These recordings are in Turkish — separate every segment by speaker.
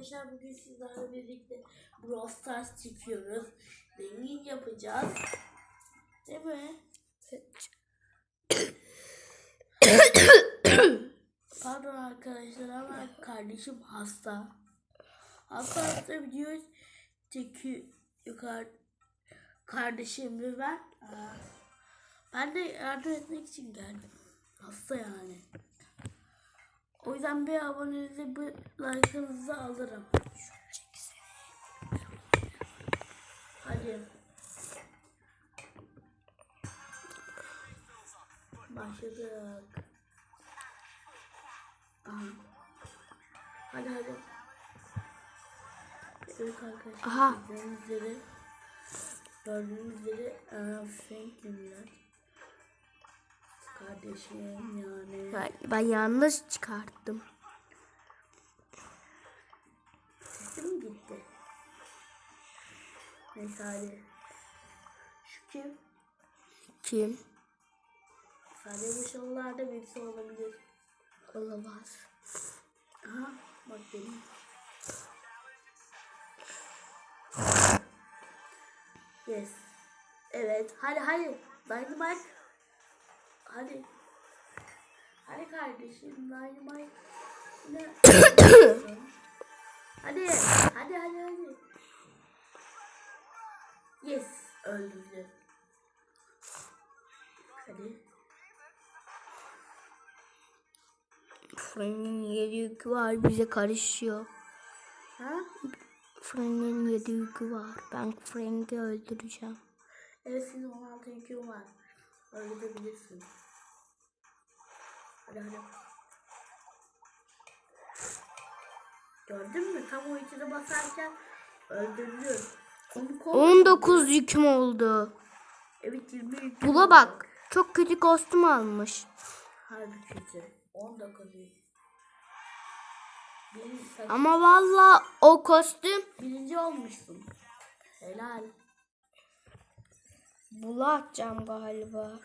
Speaker 1: arkadaşlar bugün sizlerle birlikte Brawl Stars çekiyoruz. Zengin yapacağız. Değil mi? Pardon arkadaşlar ama kardeşim hasta. Hasta hasta video çekiyor kar- kardeşim ve ben. Ben de yardım etmek için geldim. Hasta yani. O yüzden bir abonenizi bir like'ınızı alırım. Hadi. Başladık. Aha. Hadi hadi. Evet arkadaşlar.
Speaker 2: Aha.
Speaker 1: Gördüğünüz üzere. Gördüğünüz üzere. Franklin'ler. Kardeşim yani.
Speaker 2: Ya, Ben yanlış çıkarttım.
Speaker 1: Sesim gitti. Neyse hadi. Şu kim?
Speaker 2: Kim?
Speaker 1: Sadece bu şovlarda birisi olabilir.
Speaker 2: Olamaz.
Speaker 1: Aha bak benim. Yes. Evet. Hadi hadi. Dynamite. Hadi. Hadi kardeşim Dynamite. Ne? hadi. Hadi hadi hadi. Yes. Öldürdü. Hadi.
Speaker 2: Fırının yedi yükü var bize karışıyor.
Speaker 1: Ha?
Speaker 2: Fırının yedi yükü var. Ben Frank'i öldüreceğim.
Speaker 1: Evet senin 16 yükün var. Öldürebilirsin. Hadi hadi. Gördün mü? Tam o içine basarken kov-
Speaker 2: 19 yüküm oldu.
Speaker 1: Evet 20 yükün
Speaker 2: Bula
Speaker 1: oldu.
Speaker 2: bak. Çok kötü kostüm almış.
Speaker 1: Harbi kötü. 19 yük. Bir, sen
Speaker 2: Ama valla o kostüm
Speaker 1: birinci olmuşsun. Helal.
Speaker 2: Bula atacağım galiba.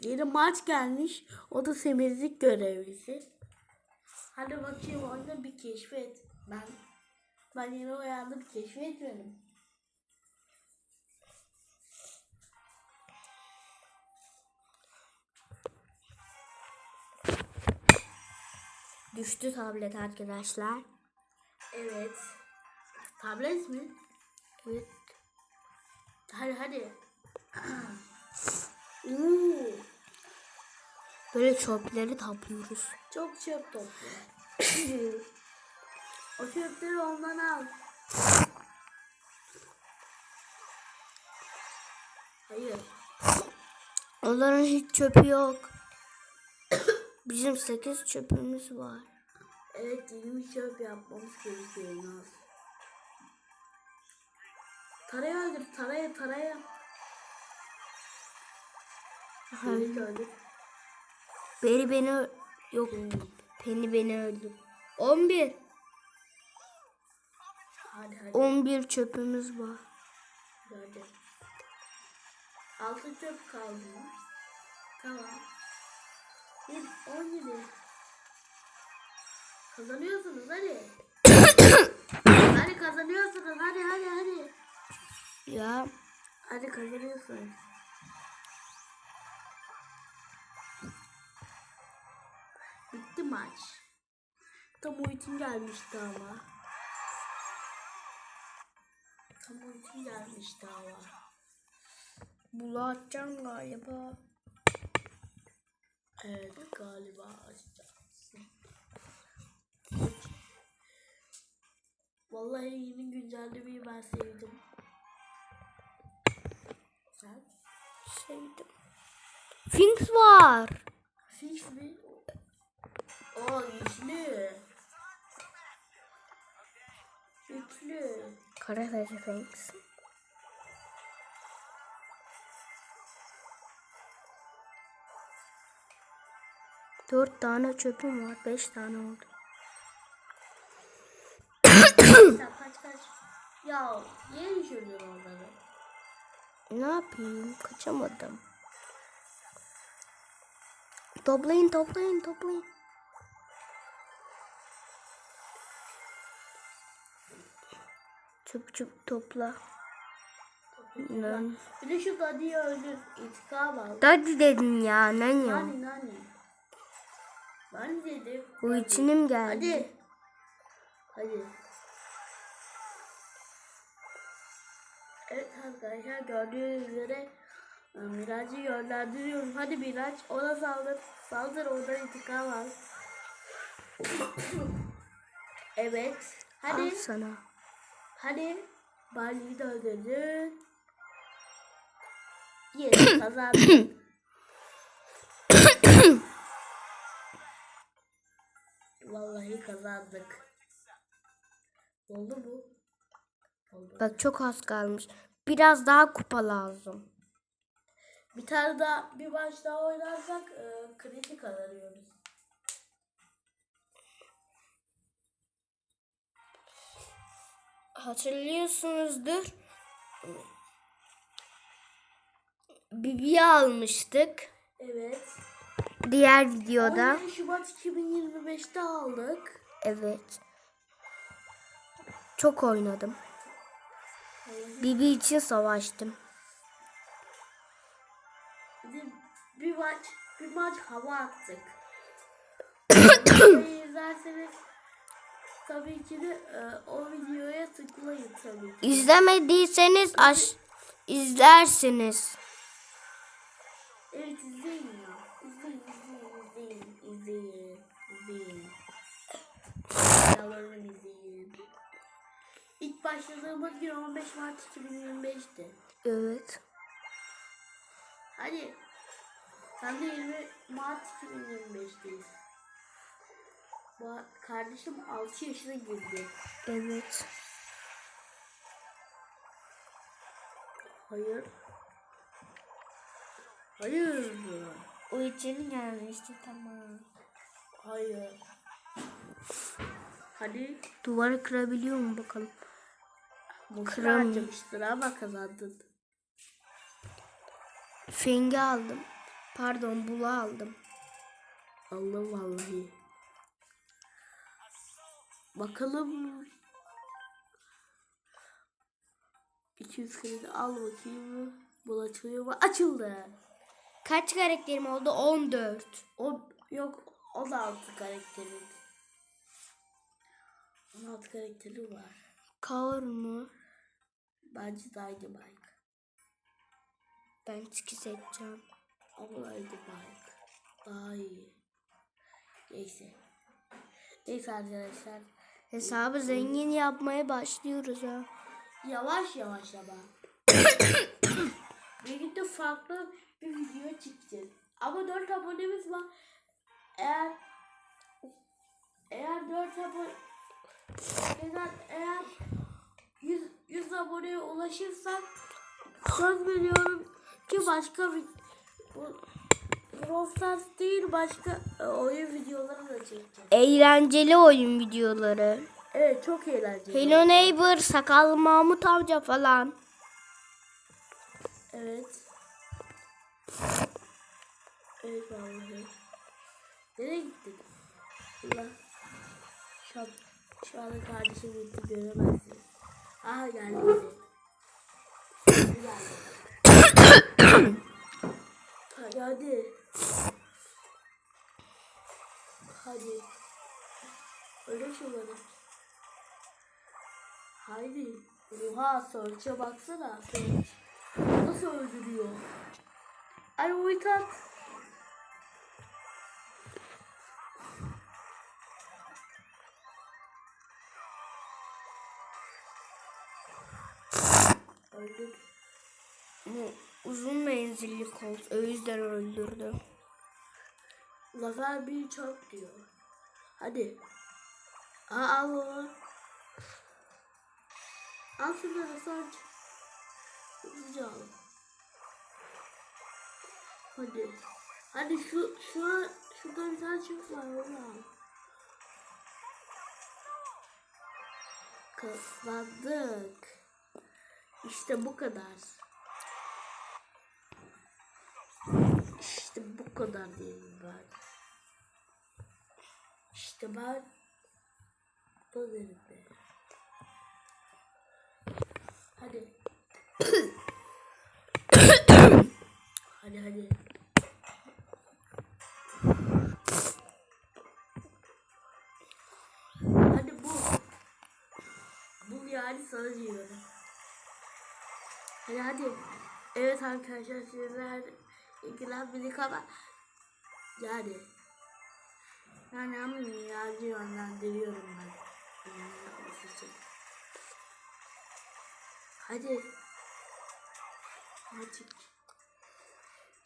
Speaker 1: Yeni maç gelmiş. O da semizlik görevlisi. Hadi bakayım onu bir keşfet. Ben ben yeni uyandım keşfetmedim.
Speaker 2: Düştü tablet arkadaşlar.
Speaker 1: Evet. Tablet mi?
Speaker 2: Evet.
Speaker 1: Hadi hadi. Oo,
Speaker 2: Böyle çöpleri topluyoruz.
Speaker 1: çok çöp toplu. o çöpleri ondan al. Hayır.
Speaker 2: Onların hiç çöpü yok. Bizim 8 çöpümüz var.
Speaker 1: Evet yeni bir çöp yapmamız gerekiyor. Taraya öldür, taraya, taraya. Evet öldür.
Speaker 2: Beri beni yok. Penny beni öldü. 11.
Speaker 1: Hadi hadi.
Speaker 2: 11 çöpümüz var.
Speaker 1: Gördüm. Altı çöp kaldı? Tamam. Bir, on yedi. Kazanıyorsunuz hadi. hadi kazanıyorsunuz hadi hadi hadi.
Speaker 2: Ya
Speaker 1: Hadi kazanıyorsunuz. Maç. Tam ultim gelmişti ama. Tam ultim gelmişti ama.
Speaker 2: bula atacağım galiba.
Speaker 1: Evet galiba. Vallahi yeni güncellemeyi ben sevdim. Sen?
Speaker 2: Sevdim. Finks var.
Speaker 1: Fiş mi? Aa güçlü. Güçlü.
Speaker 2: Kara Finks. Dört tane çöpüm var. Beş tane oldu.
Speaker 1: Sen kaç kaç. Ya niye düşürdün onları?
Speaker 2: Ne yapayım? Kaçamadım. Toplayın toplayın toplayın. Çıp çıp topla. Lan.
Speaker 1: Bir de şu Dadi'yi öldür. İntikam al.
Speaker 2: Hadi dedin ya ne ya?
Speaker 1: Nani nani. Nani dedim.
Speaker 2: Bu içinim geldi.
Speaker 1: Hadi. Hadi. Evet arkadaşlar gördüğünüz üzere e, Miraç'ı yönlendiriyorum. Hadi Miraç ona saldır. Saldır oradan intikam al. evet.
Speaker 2: Al
Speaker 1: Hadi.
Speaker 2: sana.
Speaker 1: Hadi. Bali'yi de öldürdün. Yes kazandın. Vallahi kazandık. Oldu mu? Oldu.
Speaker 2: Bak çok az kalmış. Biraz daha kupa lazım.
Speaker 1: Bir tane daha bir maç daha oynarsak e, kredi kazanıyoruz.
Speaker 2: Hatırlıyorsunuzdur. Bibi'yi almıştık.
Speaker 1: Evet.
Speaker 2: Diğer videoda.
Speaker 1: 17 Şubat 2025'te aldık.
Speaker 2: Evet. Çok oynadım. Bibi için savaştım.
Speaker 1: Bir, maç bir maç hava attık. Videoyu izlerseniz tabii ki de e, o videoya tıklayın tabii ki.
Speaker 2: İzlemediyseniz aş izlersiniz.
Speaker 1: Evet izleyin ya. İzleyin, izleyin, izleyin, izleyin, izleyin. İlk başladığımız gün 15 Mart 2025'ti.
Speaker 2: Evet.
Speaker 1: Hadi. Sen de 20 Mart 2025'teyiz. Kardeşim 6 yaşına girdi.
Speaker 2: Evet.
Speaker 1: Hayır. Hayır.
Speaker 2: O için gelmişti tamam.
Speaker 1: Hayır. Hadi.
Speaker 2: Duvarı kırabiliyor mu bakalım?
Speaker 1: Mısır
Speaker 2: Kıram.
Speaker 1: harcamıştır ama kazandın.
Speaker 2: Fengi aldım. Pardon bulu aldım.
Speaker 1: Allah vallahi. Bakalım. 200 kredi al bakayım. Bu açılıyor mu? Açıldı.
Speaker 2: Kaç karakterim oldu? 14.
Speaker 1: O yok 16 karakteri. 16 karakteri var.
Speaker 2: Kavur mu?
Speaker 1: Bence Dynamite.
Speaker 2: Ben çiki seçeceğim.
Speaker 1: Ama Dynamite. Daha iyi. Neyse. Neyse arkadaşlar.
Speaker 2: Hesabı zengin yapmaya başlıyoruz ha.
Speaker 1: Yavaş yavaş ama. bir gün de farklı bir video çekeceğiz. Ama 4 abonemiz var. Eğer eğer 4 abone eğer, eğer 100, 100 aboneye ulaşırsak söz veriyorum ki başka bir Brawl değil başka e, oyun videoları da çekeceğiz.
Speaker 2: Eğlenceli oyun videoları.
Speaker 1: Evet çok eğlenceli.
Speaker 2: Hello Neighbor, Sakal Mahmut amca falan.
Speaker 1: Evet. Evet vallahi. Nereye gittik? Allah. Şu an, şu anda kardeşim gitti göremezsin. Aha geldi. Hadi geldi. Hadi. Öyle şunları. Haydi. Oha Search'e baksana. Search. Nasıl öldürüyor? Ay ulti at.
Speaker 2: Uzun menzilli kolt. O yüzden öldürdü.
Speaker 1: Zafer bir çok diyor. Hadi. Aa, al onu. Al şunları Search. Hızlıca al. Hadi. Hadi şu şu şurada bir tane çift var onu al. Kazandık. İşte bu kadar. İşte bu kadar diyelim ben. İşte ben bu derim be. Hadi. hadi hadi. Hadi bu. Bu yani sana diyorum. Hadi hadi. Evet arkadaşlar sizler ilgilenmedik ama yani yani ama yargı yönlendiriyorum ben. Yapması. Hadi. Hadi.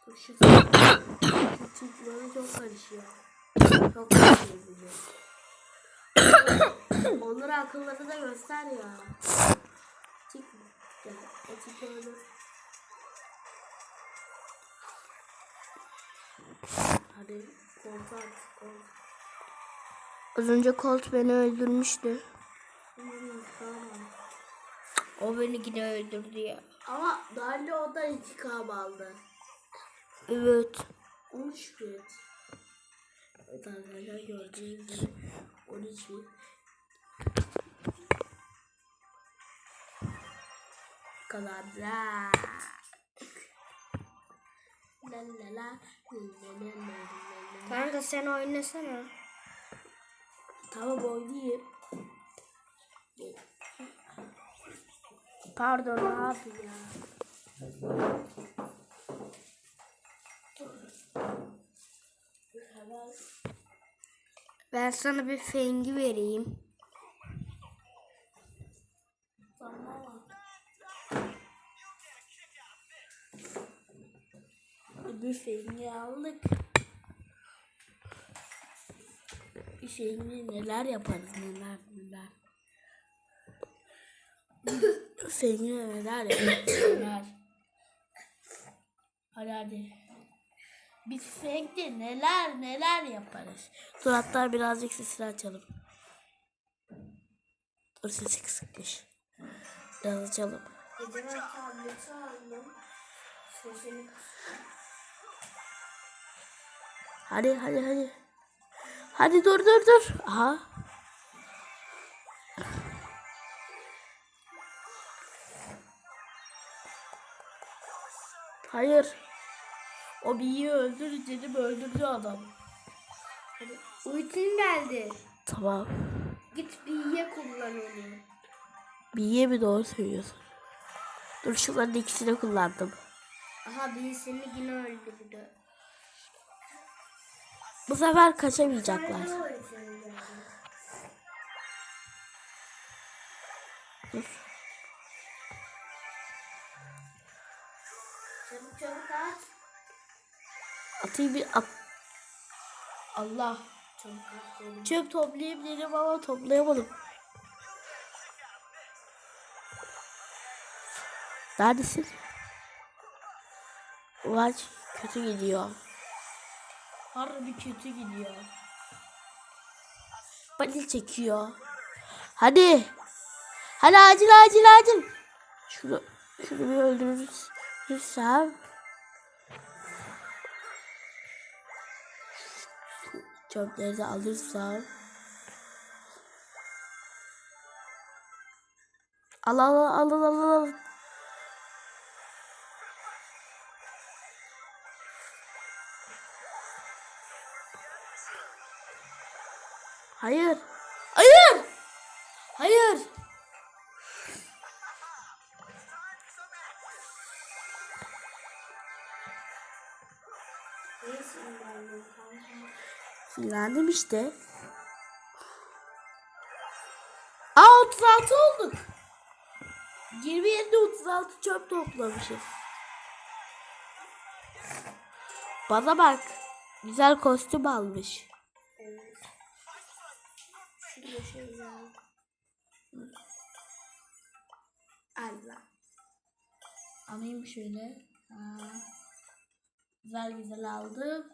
Speaker 1: Dur şu Çiftleri çok karışıyor. Çok karışıyor bize. Onları akılları da göster ya. Mi? Gel. O tik Hadi koltuğa at. Koltuğa.
Speaker 2: Az önce Colt beni öldürmüştü. O beni yine öldürdü ya.
Speaker 1: Ama Darli o da intikam aldı.
Speaker 2: Evet.
Speaker 1: Onu şükret. Evet arkadaşlar 13 bin. Bu kadar da.
Speaker 2: Kanka sen oynasana.
Speaker 1: Tamam oynayayım.
Speaker 2: Pardon abi.
Speaker 1: Ya.
Speaker 2: Ben sana bir fengi vereyim.
Speaker 1: Bir fengi aldık. Bir fengi neler yaparız neler neler. fengi neler yaparız neler. Hadi hadi. Biz fengi neler neler yaparız. Dur hatta birazcık sesini açalım. Dur sesi kısıkmış. Biraz açalım.
Speaker 2: Gece ben tableti aldım. Sesini
Speaker 1: Hadi hadi hadi. Hadi dur dur dur. Aha. Hayır. O biyi öldür dedim öldürdü adam.
Speaker 2: Uyutun geldi.
Speaker 1: Tamam.
Speaker 2: Git bir ye kullan onu.
Speaker 1: Biye mi doğru söylüyorsun? Dur şunların ikisini kullandım.
Speaker 2: Aha birisini yine öldürdü.
Speaker 1: Bu sefer kaçamayacaklar.
Speaker 2: Çabuk.
Speaker 1: Atayım bir at.
Speaker 2: Allah.
Speaker 1: Çöp toplayayım dedim ama toplayamadım. Neredesin? Maç kötü gidiyor. Harbi kötü gidiyor. Bani çekiyor. Hadi. Hadi acil acil acil. Şunu, şunu bir öldürürsem. Çöpleri de alırsam. Al al al al al al. Hayır. Hayır. Hayır. Sinirlendim işte. Aa 36 olduk. 27 36 çöp toplamışız. Bana bak. Güzel kostüm almış. Allah. Alayım şöyle. Ha. Güzel güzel aldım.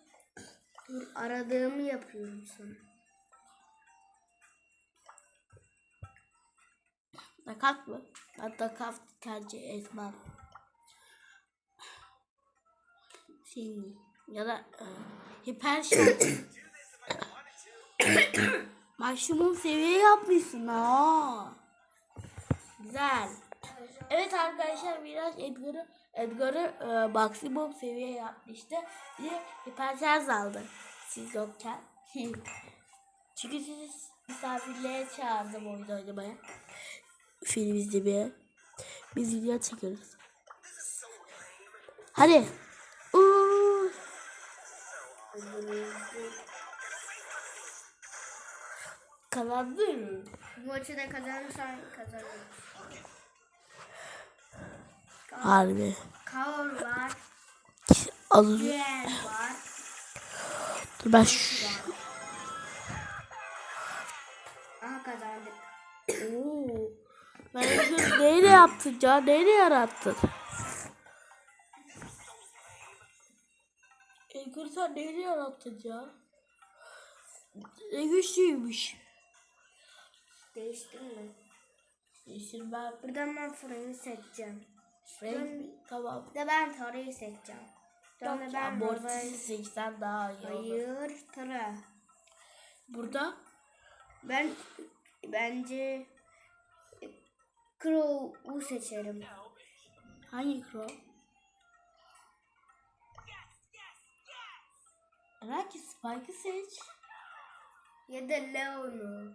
Speaker 2: Dur aradığımı yapıyorum sana.
Speaker 1: Nakat mı? Ben nakat tercih etmem. Seni ya da e, hiper şarj. Maksimum seviye yapmışsın ha. Güzel. Evet arkadaşlar biraz Edgar'ı Edgar'ı e, maksimum seviye yapmıştı. Bir de hiper şarj aldı. Siz yokken. Çünkü siz misafirliğe çağırdım oyun oynamaya. film izlemeye. Biz video çekiyoruz. Hadi. Uuu. Kazandın.
Speaker 2: Maçı da kazanırsan kazanırım.
Speaker 1: Harbi.
Speaker 2: Kaor var.
Speaker 1: Alır.
Speaker 2: Var.
Speaker 1: Dur ben şu...
Speaker 2: Aha kazandık.
Speaker 1: Oo. Ben Edgar neyle yaptın ya? Neyle yarattın? Edgar sen neyle yarattın ya? Ne güçlüymüş. Yeşil ben
Speaker 2: Buradan ben fırını seçeceğim.
Speaker 1: Renk tamam.
Speaker 2: De ben tarayı seçeceğim. Sonra
Speaker 1: Yok
Speaker 2: ben
Speaker 1: ya mortisi seçsen daha iyi olur.
Speaker 2: Hayır tara.
Speaker 1: Burada
Speaker 2: Ben bence Crow'u seçerim.
Speaker 1: hangi crow? Belki Spike'ı seç.
Speaker 2: Ya da Leon'u.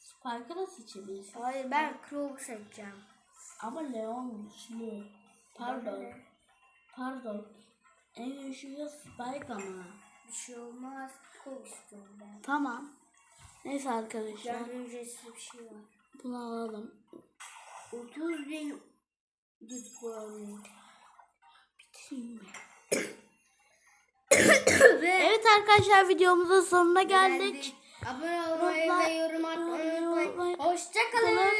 Speaker 1: Spike'ı da seçebilirsin.
Speaker 2: Hayır ben Crow'u seçeceğim.
Speaker 1: Ama Leon güçlü. Pardon.
Speaker 2: Ben
Speaker 1: Pardon. En güçlü Spike ama.
Speaker 2: Bir şey olmaz. Crow istiyorum ben.
Speaker 1: Tamam. Neyse arkadaşlar.
Speaker 2: Yani ücretsiz bir şey var.
Speaker 1: Bunu alalım.
Speaker 2: 30 bin güç puanı.
Speaker 1: Bitireyim mi?
Speaker 2: Ve
Speaker 1: Evet arkadaşlar videomuzun sonuna geldik.
Speaker 2: Abone olmayı ve yorum atmayı unutmayın. Hoşçakalın.